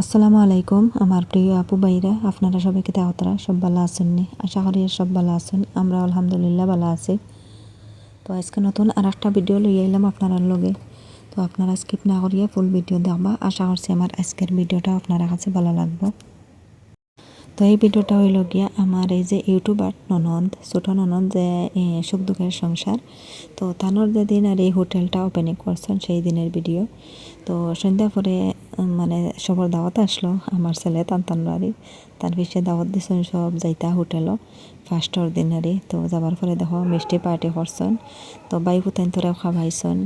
আসসালামু আলাইকুম, আমার প্রিয় আপু বাইরা আপনারা সবাইকে তাহতরা সব ভালো আছেননি আশা করি সব ভালো আছেন আমরা আলহামদুলিল্লাহ ভালো আছি। তো আজকে নতুন আর একটা ভিডিও লইয়া এলাম আপনারা লগে। তো আপনারা স্কিপ না করিয়া ফুল ভিডিও দেখবা, আশা করছি আমার আজকের ভিডিওটা আপনারা কাছে ভালো লাগবে। তো এই ভিডিওটা হইল গিয়া আমার এই যে ইউটিউবার ননদ ছোট ননদ যে সুখ দুঃখের সংসার। তো তানোর যে দিন আর এই হোটেলটা ওপেনিং করছেন, সেই দিনের ভিডিও তো সন্ধ্যা পরে মানে সবর দাওয়াত আসলো, আমার ছেলে তান্তানবাড়ি তার পিছিয়ে দাওয়াত দিছেন সব যাইতা হোটেলও ফার্স্টর দিনারি তো যাবার পরে দেখো মিষ্টি পার্টি করছেন, তো বাই ফুতাইন তোরাও খাওয়াইছেন,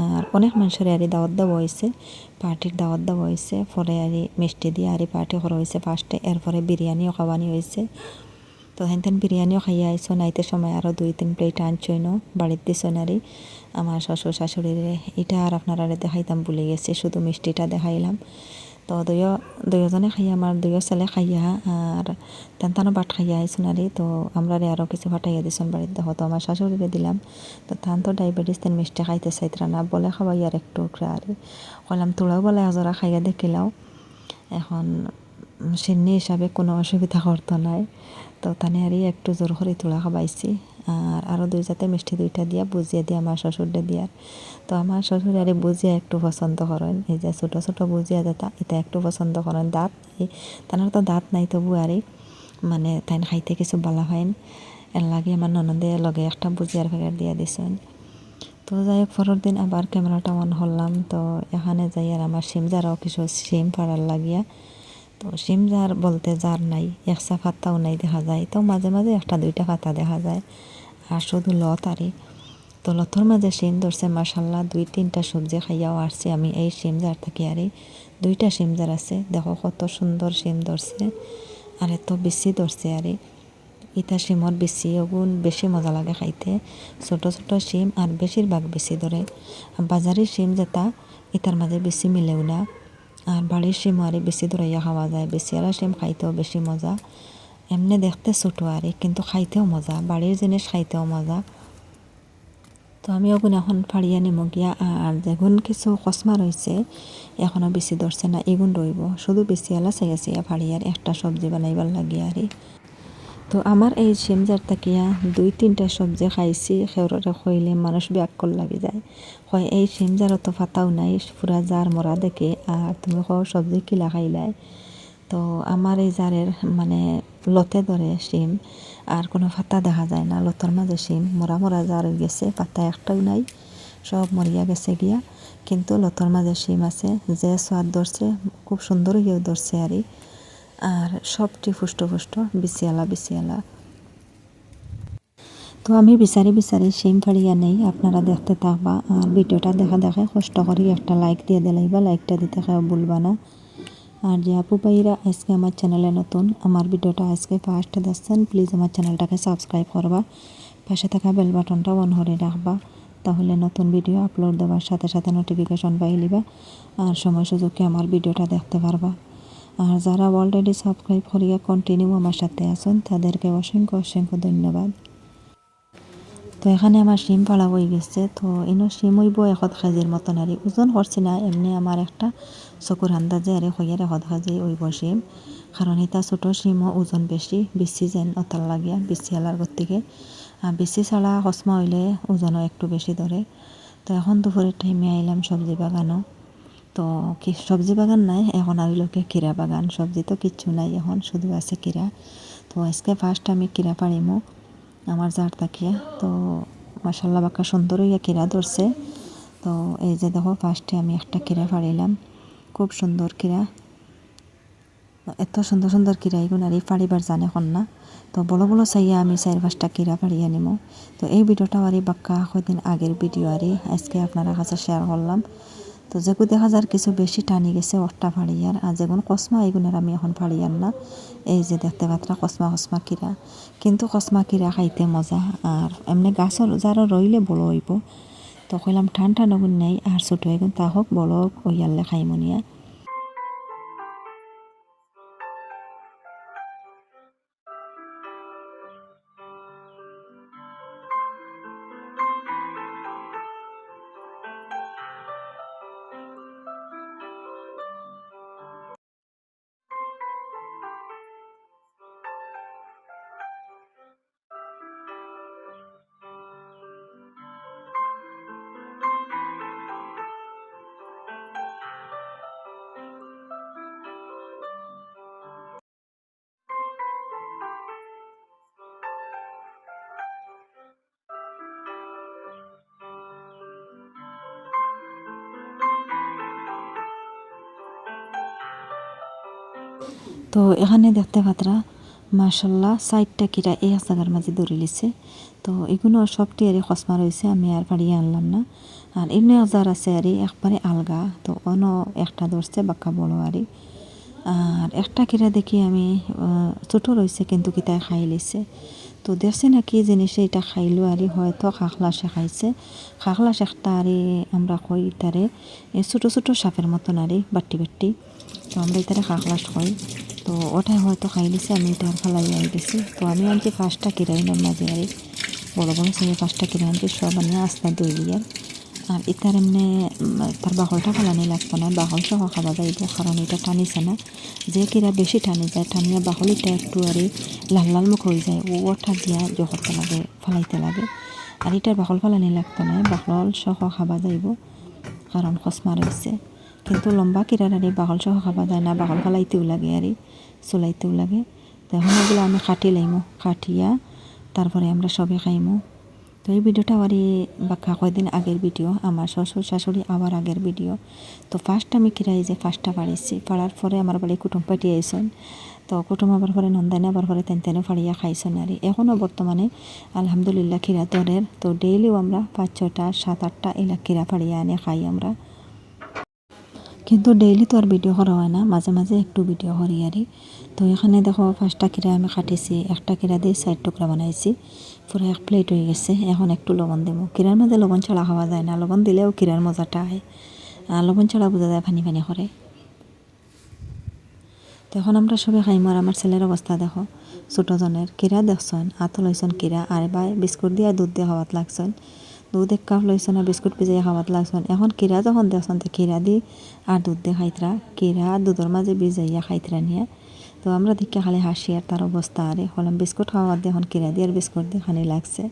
আর অনেক মানুষের আরি দাওয়াত দেওয়া হয়েছে পার্টির দাওয়াত দেওয়া হয়েছে পরে আরি মিষ্টি দিয়ে আরি পার্টি করা হয়েছে ফার্স্টে এরপরে বিরিয়ানিও খাওয়ানি হয়েছে তো হেন বিরিয়ানিও খাইয়া আইসো নাইতে সময় আরও দুই তিন প্লেট আনছইন বাড়ির দিছো নারী। আমার শ্বশুর শাশুড়ির এটা আর আপনারা দেখাইতাম ভুলে গেছি, শুধু মিষ্টিটা দেখাইলাম। তো দুয়ো দুজনে খাইয়া আমার দুয়ো ছেলে খাইয়া, আর তেন তানো বাট খাইয়া আইসুন আর তো আমরা আরও কিছু ফাটাইয়া দিছুন বাড়িতে দেখো তো আমার শাশুড়িরে দিলাম, তো তান তো ডায়াবেটিস, তেন মিষ্টি খাইতে চাইতরা না, বলে খাওয়াই আর একটু আর। কইলাম, তোরাও বলে আজরা খাইয়া দেখিলাও, এখন সিন্নি হিসাবে কোনো অসুবিধা করতো নাই। তো তানে আর একটু জোর করে তোলা খাবাইছি। আর আরও দুই জাতে মিষ্টি দুইটা দিয়া বুঝিয়ে দিয়ে আমার শ্বশুরটা দিয়ার তো আমার শ্বশুর আরে বুঝিয়ে একটু পছন্দ করেন এই যে ছোটো ছোটো বুঝিয়া যেটা এটা একটু পছন্দ করেন দাঁত। তার তো দাঁত নাই তবু আরে মানে তাই খাইতে কিছু বালা হয়ন এর লাগে আমার ননদে লগে একটা বুঝিয়ার প্যাকেট দিয়া দিছেন। তো যাই হোক পরের দিন আবার ক্যামেরাটা অন হলাম। তো এখানে যাই আর আমার সিম যারাও কিছু সিম পাড়ার লাগিয়া। তো সিম জার বলতে জার নাই একসা ফাত্তাও নাই দেখা যায়। তো মাঝে মাঝে একটা, দুইটা ফাতা দেখা যায়। আর শুধু লত আরে তো লথর মাঝে সিম ধরছে মাসাল্লাহ দুই, তিনটা সবজি খাইয়াও আসছে। আমি এই সিম যার থাকি আরে দুইটা সিম যার আছে। দেখো কত সুন্দর সিম ধরছে। আর এত বেশি ধরছে আরে ইটা সিমর বেশি, ওগুন বেশি মজা লাগে খাইতে। ছোট ছোট সিম আর বেশিরভাগ বেশি ধরে। বাজারি সিম যেটা ইটার মাঝে বেশি মিলেও না। আর বাড়ির সিম আরে বেশি ধরাইয়া খাওয়া যায় বেশি আলা সিম খাইতেও বেশি মজা। এমনি দেখতে ছোটো আরে কিন্তু খাইতেও মজা। বাড়ির জিনিস খাইতেও মজা। তো আমি ওগুন এখন ফাড়িয়া নিম গিয়া আর যেগুন কিছু কসমা রয়েছে এখনও বেশি ধরছে না এগুন রইব শুধু বেশি আলা চাইয়া চাইয়া ফাড়িয়ার একটা সবজি বানাইবার লাগে আরে তো আমার এই সিমজার তাকিয়া দুই, তিনটা সবজি খাইছি সেওরে খইলে মানুষ ব্যাকল লাগি যায়। হয় এই সিমজার তো ফাতাও নাই পুরা জার মরা দেখে আর তুমি খ সবজি কিলা খাইলাই তো আমার এই জারের মানে লতে ধরে সিম আর কোনো ফাতা দেখা যায় না। লতর মাঝে সিম মরা মরা জার গেছে, পাতা একটাও নাই সব মরিয়া গেছে গিয়া। কিন্তু লতর মাঝে সিম আছে, যে সোয়াদ ধরছে খুব সুন্দর হয়েও ধরছে আরই আর সবটি ফুষ্ট ফুষ্ট বিছিয়ালা বিছিয়ালা তো আমি বিচারি বিচারি সিম ফাড়িয়া নেই, আপনারা দেখতে থাকবা। আর ভিডিওটা দেখা দেখে কষ্ট করি, একটা লাইক দিয়ে দিলাইবা লাইকটা দিতে খাও ভুলবা না। আর যে আপু ভাইরা আজকে আমার চ্যানেলে নতুন, আমার ভিডিওটা আজকে ফার্স্ট দেখছেন প্লিজ আমার চ্যানেলটাকে সাবস্ক্রাইব করবা। পাশে থাকা বেল বাটনটা অন করে রাখবা। তাহলে নতুন ভিডিও আপলোড দেওয়ার সাথে সাথে নোটিফিকেশন পাইলিবা আর সময় সুযোগকে আমার ভিডিওটা দেখতে পারবা। আর যারা অলরেডি সাবস্ক্রাইব করিয়া কন্টিনিউ আমার সাথে আছেন, তাদেরকে অসংখ্য অসংখ্য ধন্যবাদ। তো এখানে আমার শিম ফালা হয়ে গেছে, তো ইনো শিম হইব এখত খাজির মতন আর ওজন করছি না, এমনি আমার একটা চকুর আন্দাজে আর হইয়ার এখত খাজি হইব শিম কারণ এটা ছোটো শিমও ওজন বেশি বেশি যেন অতাল লাগিয়া বেশি আলার গতিকে বেশি ছাড়া হসমা হইলে ওজনও একটু বেশি ধরে। তো এখন দুপুরের টাইমে আইলাম সবজি বাগানও। তো কি সবজি বাগান নাই? এখন আর আইলোকে কিরা বাগান, সবজি তো কিচ্ছু নাই এখন, শুধু আছে কিরা তো আজকে ফার্স্ট আমি কিরা পারিমো আমার জার তাকিয়া তো মাসাল্লাহ বাক্কা সুন্দর হইয়া কিরা ধরছে। তো এই যে দেখো ফার্স্টে আমি একটা কিরা ফাড়িলাম খুব সুন্দর কিরা এত সুন্দর সুন্দর কিরা এগুলো আর ফাড়িবার জানে না। তো বলো বলো চাইয়া আমি চার পাঁচটা কিরা ফাড়িয়ে নিমো। তো এই ভিডিওটাও আর বাক্কা কদিন আগের ভিডিও আর আজকে আপনারা কাছে শেয়ার করলাম। তো যেগু দেখা যার কিছু বেশি টানি গেছে, অট্টা ফাড়িয়ার আর যেগুন কসমা এইগুনের আমি এখন ফাড়িয়ার না। এই যে দেখতে পাত্রা, কসমা কসমা কিরা। কিন্তু কসমা কিরা খাইতে মজা। আর এমনি গাছর যারও রইলে বড় হইব। তো কইলাম, ঠান ঠান নেই, আর ছোটো এগুন তা হোক বড় ওইয়ালে খাইমনিয়া তো এখানে দেখতে পাত্রা মার্শাল্লাহ সাইডটা কিরা এই জায়গার মাঝে দৌড়ে লিছে। তো এগুলো সবটি আর খসমা রয়েছে, আমি আর পাড়িয়ে আনলাম না। আর এমনি আজার আছে আর, একবারে আলগা, তো অন্য একটা ধরছে বাক্কা বড় আরই আর একটা কিরা দেখি আমি ছোটো রয়েছে, কিন্তু কিতায় খাই লিছে। তো দেখছি না কি জিনিস এটা খাইলো আরই হয়তো খাখলাসে খাইছে। খাখলাস একটা আরে আমরা কই তারে ছোটো ছোটো সাপের মতন আরে, বাট্টি বাট্টি। তো আমরা এটারে খাখলাস কই। তো ওটাই হয়তো খাই লিছে আমি এটা ফালাই আই গেছি তো আমি আনছি পাঁচটা কিরাইনের মাঝে আরে বড় বড় সাইজে পাঁচটা কিনে আনছি, সব আনিয়ে আস্তা দই দিয়ে। আর এটার এমনি তার বাহলটা ফালানি লাগতো না, বাহল সহ খাওয়া যাইব কারণ এটা টানিছে না। যে কিরা বেশি টানি যায়, টানিয়া বাহলিটা একটু আর লাল লাল মুখ হয়ে যায়, ও ওঠা দিয়া জহরতে লাগে, ফালাইতে লাগে। আর এটার বাহল ফালানি লাগতো না, বাহল সহ খাওয়া যাইব, কারণ খসমা রয়েছে কিন্তু লম্বা কিরার আর বাহল সহ খাওয়া যায় না, বাহল ফালাইতেও লাগে আর চলাইতেও লাগে। তো এখন এগুলো আমি কাটি লাইমো, কাটিয়া তারপরে আমরা সবে খাইমো। তো এই ভিডিওটা আবার বাক্কা কয়দিন আগের ভিডিও আমার শ্বশুর শাশুড়ি আবার আগের ভিডিও। তো ফার্স্ট আমি কিরাই যে ফার্স্টটা পাড়িছি পাড়ার পরে আমার বাড়ি কুটুম পাঠিয়ে আইসন তো কুটুম আবার পরে নন্দানে আবার পরে তেন তেনে ফাড়িয়া খাইছেন আর এখনও বর্তমানে আলহামদুলিল্লাহ খিরা দরের তো ডেইলিও আমরা পাঁচ ছটা সাত আটটা এলাক খিরা ফাড়িয়া আনে খাই আমরা। কিন্তু ডেইলি তো আর ভিডিও করা হয় না। মাঝে মাঝে একটু ভিডিও করি আরই তো এখানে দেখো, পাঁচটা কিরা আমি কাটিছি, একটা কিরা দিয়ে চার টুকরা বানাইছি। পুরো এক প্লেট হয়ে গেছে। এখন একটু লবণ দেবো কিরার মাঝে লবণ ছাড়া খাওয়া যায় না। লবণ দিলেও কিরার মজাটা হয় আর লবণ ছাড়া বোঝা যায় পানি পানি করে তো এখন আমরা সবাই খাইম আর আমার ছেলের অবস্থা দেখো। ছোটোজনের কিরা দেখছেন আতো লইছেন কিরা আর বাই, বিস্কুট দিয়ে দুধ দিয়ে খাওয়াত লাগছেন দুধ এক কাপ লইছ না, বিস্কুট পিজাই খাওয়াত লাগছেন এখন কিরা যখন দেখছন তো কিরা দি আর দুধ দিয়ে খাইতরা কিরা দুধের মাঝে বিজাইয়া খাইতরা নিয়ে। তো আমরা দেখে খালি হাসি আর তার অবস্থা আরে হলাম বিস্কুট খাওয়ার দিয়ে এখন কেরা দিয়ে আর বিস্কুট দিয়ে খানি লাগছে।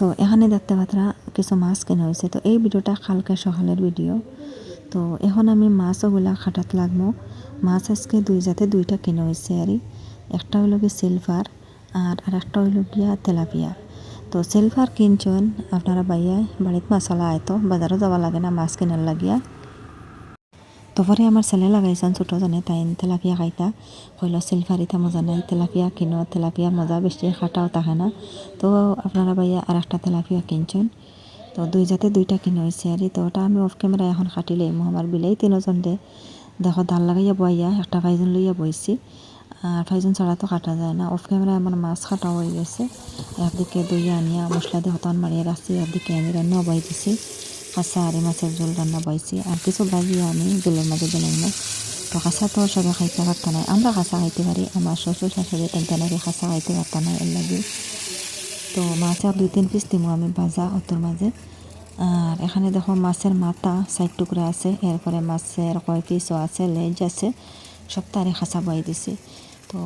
তো এখানে দেখতে পাত্রা কিছু মাছ কেনা হয়েছে তো এই ভিডিওটা কালকে সকালের ভিডিও। তো এখন আমি মাছ ওগুলা খাটাত লাগবো মাছ আজকে দুই জাতে দুইটা কেনা হয়েছে আর একটা হইল গিয়ে সিলভার আর আর একটা হইল গিয়া তেলাপিয়া। তো সিলভার কিনছেন আপনারা বাইয়া বাড়িতে মশলা আয়তো বাজারও যাওয়া লাগে না মাছ কেনার লাগিয়া। তারপরে আমার ছেলে লাগাইছেন ছোটো জানে তাই তেলাপিয়া খাইতা কইল মজা নাই তেলাপিয়া কিনো তেলাপিয়ার মজা বেশি খাটাও থাকে না তো আপনারা ভাইয়া আর একটা তেলাপিয়া কিনছেন তো দুই জাতে দুইটা কিনে হয়েছে আর তো ওটা আমি অফ ক্যামেরা এখন খাটিলে আমার বিলেই তিনজন দে দেখো দাল লাগাইয়া বইয়া একটা ফাইজন লইয়া বইছি আর ফাইজন ছাড়া তো কাটা যায় না অফ ক্যামেরায় আমার মাছ কাটা হয়ে গেছে একদিকে দইয়া আনিয়া মশলা দিয়ে হতান মারিয়ে রাখছি একদিকে আমি রান্না বই দিছি কাঁচা মাছের ঝোল রান্না পাইছি। আর কিছু বাজিয়ে আমি জলের মাঝে দিলাম তো কাঁচা তো সবাই খাইতে পারত নাই। আমরা কাঁচা খাইতে পারি, আমার শ্বশুর শাশুড়ি তেনতেনারে কাঁচা খাইতে পারত নাই এর লাগে। তো মাছের দুই তিন পিস দিব আমি ভাজা অতর মাঝে আর এখানে দেখো মাছের মাথা সাইড টুকরা আছে। এরপরে মাছের কয় পিসও আছে, লেজ আছে। সব তারে খাঁচা বই দিছি। তো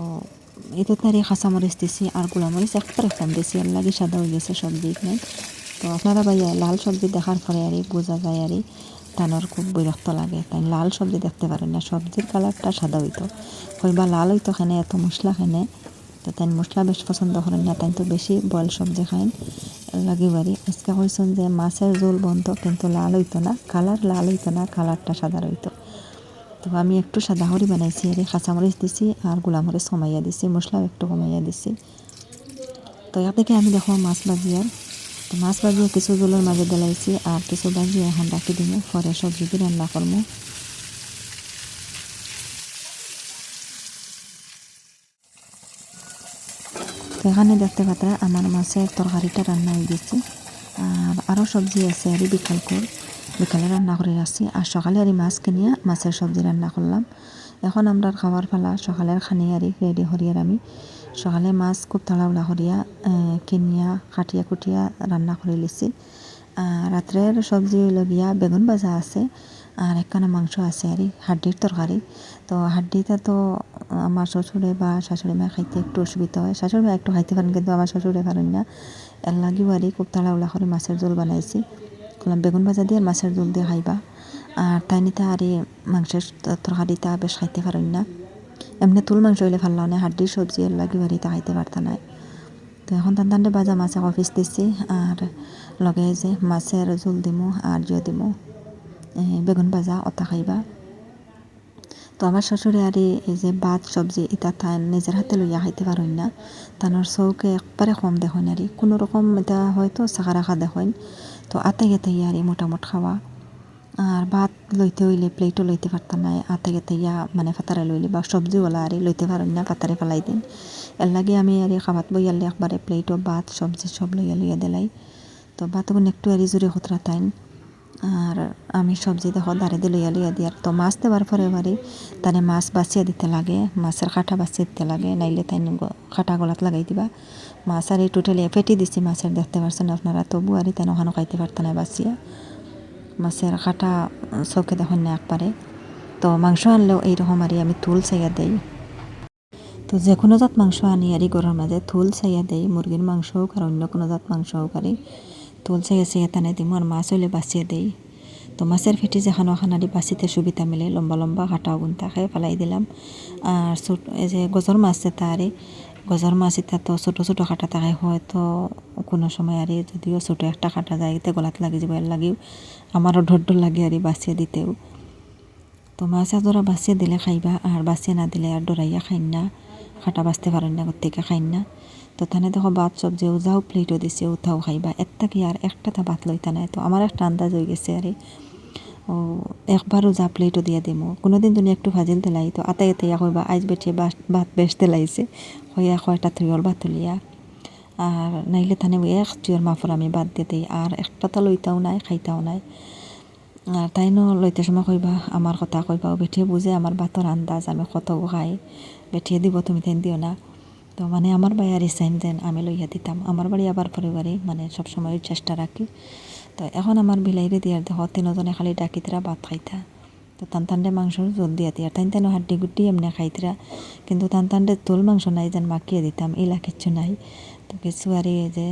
এতে তারে খাঁচা মরিচ দিছি আরগুলা মরিচ একবারে কম দিছি, এর লাগে সাদা হয়ে গেছে সবজি এখানে তো আপনারা ভাইয়া লাল সবজি দেখার পরে আর বোঝা যায় আর তানোর খুব বিরক্ত লাগে। তাই লাল সবজি দেখতে পারেন না, সবজির কালারটা সাদা হইতো। কইবা লাল হইতো খানে, এত মশলা খানে। তো তাই মশলা বেশ পছন্দ করেন না, তাই তো বেশি বয়েল সবজি খাইন। লাগে বাড়ি আজকে কইছেন যে মাছের ঝোল বন্ধ, কিন্তু লাল হইতো না, কালার লাল হইতো না, কালারটা সাদা হইতো তো আমি একটু সাদা হরি বানাইছি, আর কাঁচামরিচ দিছি আর গোলামরিচ কমাইয়া দিছি, মশলাও একটু কমাইয়া দিছি। তো থেকে আমি দেখো মাছ ভাজি আর মাছ ভাজিয়ে কিছু জলের মাঝে দিলাইছি আর কিছু ভাজিয়ে এখন রাখি পরে সবজি দিয়ে রান্না করব। এখানে দেখতে পাত্রা আমার মাছের তরকারিটা রান্না হয়ে গেছে। আর আরও সবজি আছে আর বিকাল কর বিকালে রান্না করে রাখছি আর সকালে আর মাছ কিনিয়া মাছের সবজি রান্না করলাম। এখন আমরা খাওয়ার ফেলা সকালের খানি আর রেডি হরিয়ার আমি। সকালে মাছ খুব তাড়াহুড়া করিয়া কিনিয়া, কাটিয়া কুটিয়া রান্না করে লিছি রাত্রের সবজি হইল গিয়া বেগুন ভাজা আছে আর একখানা মাংস আছে আর হাড্ডির তরকারি তো হাড্ডিটা তো আমার শ্বশুরে বা শাশুড়ি মা খাইতে একটু অসুবিধা হয়। শাশুড়ি মা একটু খাইতে পারেন কিন্তু আমার শ্বশুরে পারেন না। এর লাগিও আর খুব তাড়াহুড়া করে মাছের ঝোল বানাইছি। বললাম বেগুন ভাজা দিয়ে আর মাছের ঝোল দিয়ে খাইবা। আর তাই নিতে আর মাংসের তরকারিটা বেশ খাইতে পারেন না। এমনি তুল মাংস হইলে ভালো না, হাড্ডির সবজি এর লাগি বাড়িতে খাইতে পারত না তো এখন তান তান্ডে বাজা মাছ অফিস দিচ্ছি আর লগে যে মাছের ঝোল দিমু আর জিও দিমু। বেগুন ভাজা অতা খাইবা। তো আমার শ্বশুরে আর এই যে ভাত, সবজি এটা তাই নিজের হাতে লইয়া খাইতে পারেন না। তানোর চৌকে একবারে কম দেখেন আর কোনো রকম এটা হয়তো চাকা রাখা দেখেন তো আতে গেতে আর মোটামুট খাওয়া। আর ভাত লইতে হইলে প্লেটও লইতে পারতাম না। আতে ইয়া মানে ফাতারে লইলে বা সবজিওয়ালা আর লইতে পারেন না, ফাতারে ফেলাই দিন। এর লাগে আমি আর খাবাত বইয়ালে একবারে প্লেটও ভাত, সবজি সব লইয়া লইয়া দিলাই। তো ভাত একটু আরি জুড়ে খতরা তাইন। আর আমি সবজি দেখো দাঁড়িয়ে লইয়া লইয়া দিয়ার তো মাছ দেওয়ার পরে বাড়ি তারে মাছ বাছিয়া দিতে লাগে, মাছের কাঁটা বাছিয়ে দিতে লাগে, নাইলে তাই কাঁটা গলাত লাগাই দিবা। মাছ আর এই টোটালি ফেটি দিছি মাছের, দেখতে পারছেন আপনারা? তবু আর তাই ওখানে খাইতে পারত না বাছিয়া। মাছের কাঁটা চৌকে দেখুন না একবারে। তো মাংস আনলেও এইরকম আর আমি তুল চাইয়া দেই। তো যে কোনো জাত মাংস আনি আর গরুর মাঝে থুল চাইয়া দেই, মুরগির মাংস হোক আর অন্য কোনো জাত মাংস হোক আর তুল চাইয়া চাইয়া টানে দিম, আর মাছ হইলে বাঁচিয়ে দেই। তো মাছের ফেটি যেখানো খানারি বাঁচিতে সুবিধা মিলে, লম্বা লম্বা কাটা গুণ থাকে, ফেলাই দিলাম। আর এই যে গজর মাছ যেটা আরে গজর মাছ এটা তো ছোটো ছোটো কাটা থাকে, হয়তো কোনো সময় আর যদিও ছোটো একটা কাটা যায় এতে গলাত লাগে যাব লাগেও আমারও ঢর লাগে আর বাঁচিয়ে দিতেও। তো মাছ আদরা বাঁচিয়ে দিলে খাইবা, আর বাঁচিয়ে না দিলে আর ডরাইয়া খাইন না, খাটা বাঁচতে পারেন না গতিকে খাইন না। তো তানে দেখো ভাত সবজি যাও প্লেটও দিছে, উঠাও খাইবা একটা কি আর একটা তা ভাত লইতা নাই। তো আমার একটা আন্দাজ হয়ে গেছে আরে। একবারও যা প্লেটও দিয়ে দিমো। কোনোদিন তুমি একটু ভাজিল তেলাই তো আতাই আতাইয়া কইবা আইজ বেটিয়ে ভাত বেশ তেলাইছে। হইয়া কয়টা থইয়র ভাত তুলিয়া। আর নাইলে থানে এক টিয়র মাফর আমি বাদ দিয়ে দিই। আর একটা তো লইতাও নাই, খাইতাও নাই। আর তাই ন লইতে সময় কইবা আমার কথা কইবা। বেঠিয়ে বুঝে আমার বাতর আন্দাজ, আমি কত খাই বেঠিয়ে দিব, তুমি তেন দিও না। তো মানে আমার বাইয়ার ইসাইন যেন আমি লইয়া দিতাম। আমার বাড়ি আবার পরিবারে মানে সবসময় চেষ্টা রাখি তো এখন আমার বিলাইরে দিয়ার দেখ তিনজনে খালি ডাকিতরা ভাত খাইতা। তো টান টানডে মাংস জোল দিয়া দিয়া তাই টাইন হাড্ডি গুড্ডি এমনি খাইতরা কিন্তু টান টানডে তোল মাংস নাই যেন মাখিয়ে দিতাম এলা কিচ্ছু নাই। তো কিছু আর যে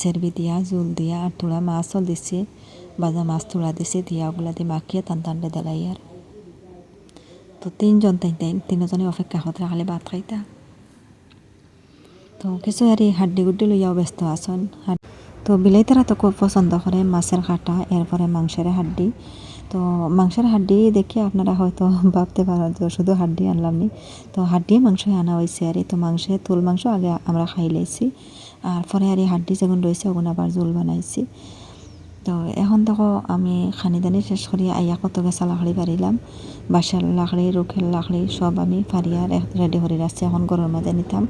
চেরবি দিয়া, জোল দিয়া আর থোড়া মাছও দিছে বাজা মাছ থোড়া দিছে, দিয়া ওগুলা দিয়ে মাখিয়ে টান টানডে দেলাই আর তো তিনজন তাই তাই তিনজনে অপেক্ষা হতে খালি ভাত খাইতা। তো কিছু আর হাড্ডি গুড্ডি লইয়াও ব্যস্ত আসন তো বিলাইতারা তো খুব পছন্দ করে মাছের কাটা এরপরে মাংসের হাড্ডি। তো মাংসের হাড্ডি দেখে আপনারা হয়তো ভাবতে পারেন যে শুধু হাড্ডি আনলাম নি। তো হাড্ডি মাংস আনা হয়েছে আর তো মাংসে, তুল মাংস আগে আমরা খাই লাইছি। আর পরে আর হাড্ডি যেগুন রয়েছে ওগুলো আবার জোল বানাইছি। তো এখন দেখো আমি খানিদানি শেষ করি, আইয়া কত গেছা লাকড়ি পারিলাম বাসার লাকড়ি, রুখের লাকড়ি সব আমি ফারিয়া রেডি করে রাখছি এখন গরুর মাঝে নিতাম।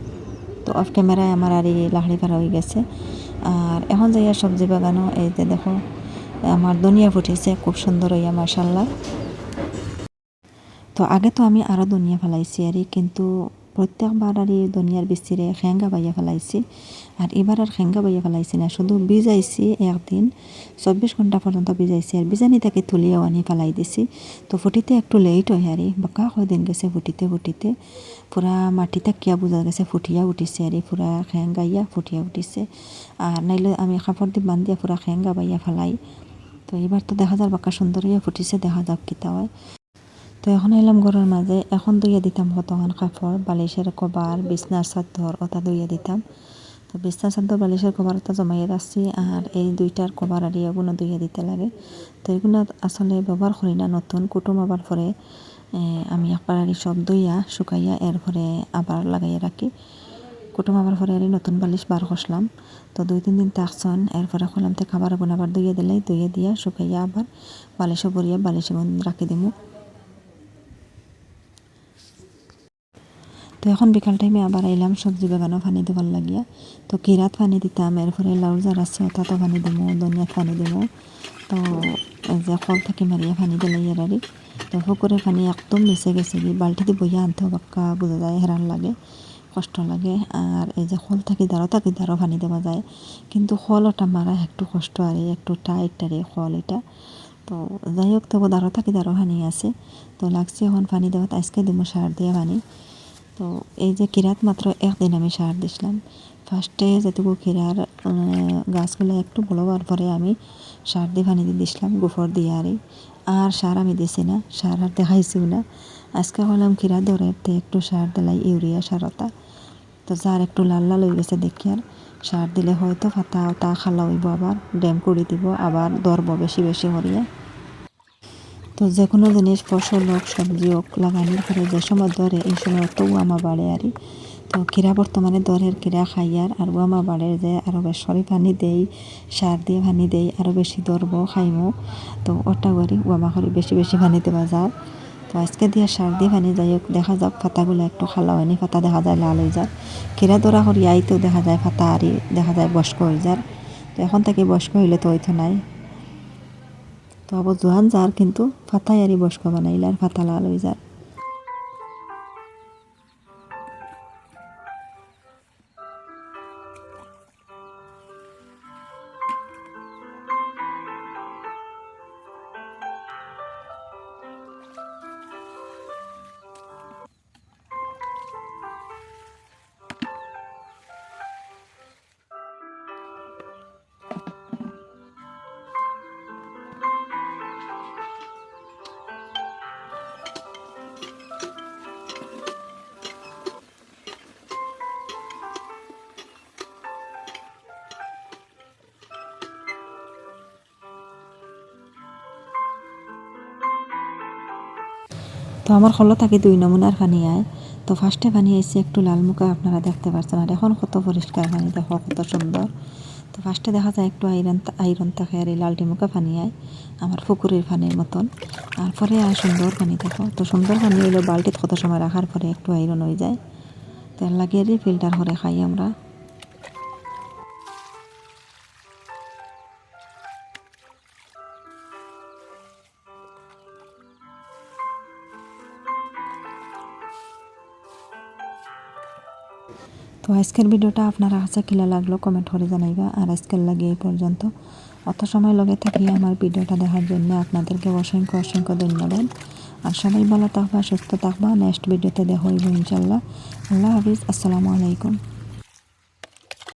তো অফ ক্যামেরায় আমার আর এই লাকড়ি পারা হয়ে গেছে। আর এখন যাইয়া সবজি বাগানও এই যে দেখো, আমার দুনিয়া ফুটেছে, খুব সুন্দর হইয়া মার্শাল্লাহ তো আগে তো আমি আরও দুনিয়া ফেলাইছি, আর কিন্তু প্রত্যেকবার আর দুনিয়ার বিস্তিরে খেঙ্গা বাইয়া ফেলাইছি। আর এবার আর খেঙ্গা বাইয়া ফেলাইছি না, শুধু বিজাইছি একদিন। চব্বিশ ঘণ্টা পর্যন্ত বিজাইছি আর বিজানি তাকে তুলিয়াও আনি ফেলাই দিছি। তো ফুটিতে একটু লেট হয় আর, বাকা দিন গেছে ফুটিতে ফুটিতে। পুরা মাটিতে কিয়া বোঝা গেছে, ফুটিয়া উঠিছে আর, পুরা খেঙ্গাইয়া ফুটিয়া উঠিছে। আর নাইলে আমি কাপড় দিয়ে বান্ধিয়া পুরা খেঙ্গা বাইয়া ফেলাই। তো এবার তো দেখা যাক বাক্কা সুন্দর ফুটিছে, দেখা যাক কিতা হয়। তো এখন এলাম ঘরের মাঝে। এখন দইয়া দিতাম কতক্ষণ কাপড়, বালিশের কভার, বিছনার চাদর ওটা দইয়া দিতাম। তো বিছনার চাদর বালিশের কভার ওটা জমাইয়ে রাখছি আর এই দুইটার কভার আর এগুলো দইয়া দিতে লাগে। তো এগুলো আসলে ব্যবহার করি না নতুন, কুটুম আবার পরে আমি একবার আর সব দইয়া শুকাইয়া এরপরে আবার লাগাইয়া রাখি। কুটুম আবার পরে আর নতুন বালিশ বার করলাম। তো দুই, তিন দিন থাকছন এরপরে খোলাম থেকে আগুন আবার দইয়া দিলে দইয়া দিয়া শুকাইয়া আবার বালিশে বরিয়া বালিশে রাখি দিমু। তো এখন বিকাল টাইমে আবার এলাম সবজি বাগানও পানি দেবার লাগিয়া। তো কিরাত পানি দিতাম, এরপরে লাউ যার আছে, তাতো পানি দিমো, ধনিয়াত পানি দিমো। তো যে কল থাকি মারিয়া পানি দিলে ইয়ারারি তো পুকুরের পানি একদম নিচে গেছে কি বালতি দিয়ে বইয়া আনতে বাক্কা বোঝা যায় হেরান লাগে, কষ্ট লাগে। আর এই যে খোল থাকি দাঁড়ো থাকি দাঁড়ো পানি দেওয়া যায়। কিন্তু খোল ওটা মারা একটু কষ্ট আর একটু টাইট আর খোল এটা। তো যাই হোক তবু দারো থাকি দারো পানি আছে। তো লাগছে এখন পানি দেওয়া আজকে দিব সার দিয়ে পানি। তো এই যে কিরাত মাত্র একদিন আমি সার দিছিলাম। ফার্স্টে যেটুকু কিরার গাছগুলো একটু বড় হওয়ার পরে আমি সার দিয়ে পানি দিয়ে দিছিলাম গোফর দিয়ে আরই আর সার আমি দিছি না, সার আর দেখাইছিও না। আজকে হলাম কিরা দরেতে একটু সার দিলাই, ইউরিয়া সারতা। তো যার একটু লাল লাল হয়ে গেছে দেখি আর, সার দিলে হয়তো ফাতা তা খালা হইব আবার, ড্যাম করে দিব, আবার দরব বেশি বেশি করিয়া। তো যে কোনো জিনিস, ফসল হোক, সবজি হোক, লাগানোর পরে যে সময় ধরে, এই সময় তো আমা বাড়ে আরই। তো কিরা বর্তমানে দরের কিরা খাইয়ার, আর আমা বাড়ে যে আরও বেসরি পানি দেই, সার দিয়ে পানি দেই, আরও বেশি ধরব, খাইমো। তো ওটা করি ওয়ামা করি বেশি বেশি পানি দেওয়া যায়। তো আজকে দিয়ে সার দিয়ে পানি যাই হোক, দেখা যাক পাতাগুলো একটু খালা হয়নি, পাতা দেখা যায় লাল হয়ে যায় কিরা দরা করি, আইতেও দেখা যায় পাতা আরি দেখা যায় বয়স্ক হয়ে যায় তো এখন থেকে বয়স্ক হইলে তো হইতো নাই। তো আবার জোহান যার কিন্তু ফাতাই আরি বস্ক বানাইলে আর ফাতা লাল হয়ে যায়। তো আমার হলো থাকে দুই নমুনার পানি আয়। তো ফার্স্টে পানি আইসে একটু লাল মুখা, আপনারা দেখতে পাচ্ছেন আর এখন কত পরিষ্কার পানি, দেখো কত সুন্দর। তো ফার্স্টে দেখা যায় একটু আইরন আইরন থাকে আর এই লালটি মুখা পানি আয়, আমার পুকুরের পানির মতন। আর পরে আর সুন্দর পানি, দেখো। তো সুন্দর পানি হইল বালতিত কত সময় রাখার পরে একটু আইরন হয়ে যায়। তেল লাগিয়ে দিয়ে ফিল্টার করে খাই আমরা। তো আজকের ভিডিওটা আপনারা কাছে কিলা লাগল কমেন্ট করে জানাইবা। আর আজকের লাগে এই পর্যন্ত। অত সময় লগে থাকি আমার ভিডিওটা দেখার জন্য আপনাদেরকে অসংখ্য অসংখ্য ধন্যবাদ। আর সবাই ভালো থাকবা, সুস্থ থাকবা। নেক্সট ভিডিওতে দেখা ইনশাল্লাহ আল্লাহ হাফিজ। আসসালামু আলাইকুম।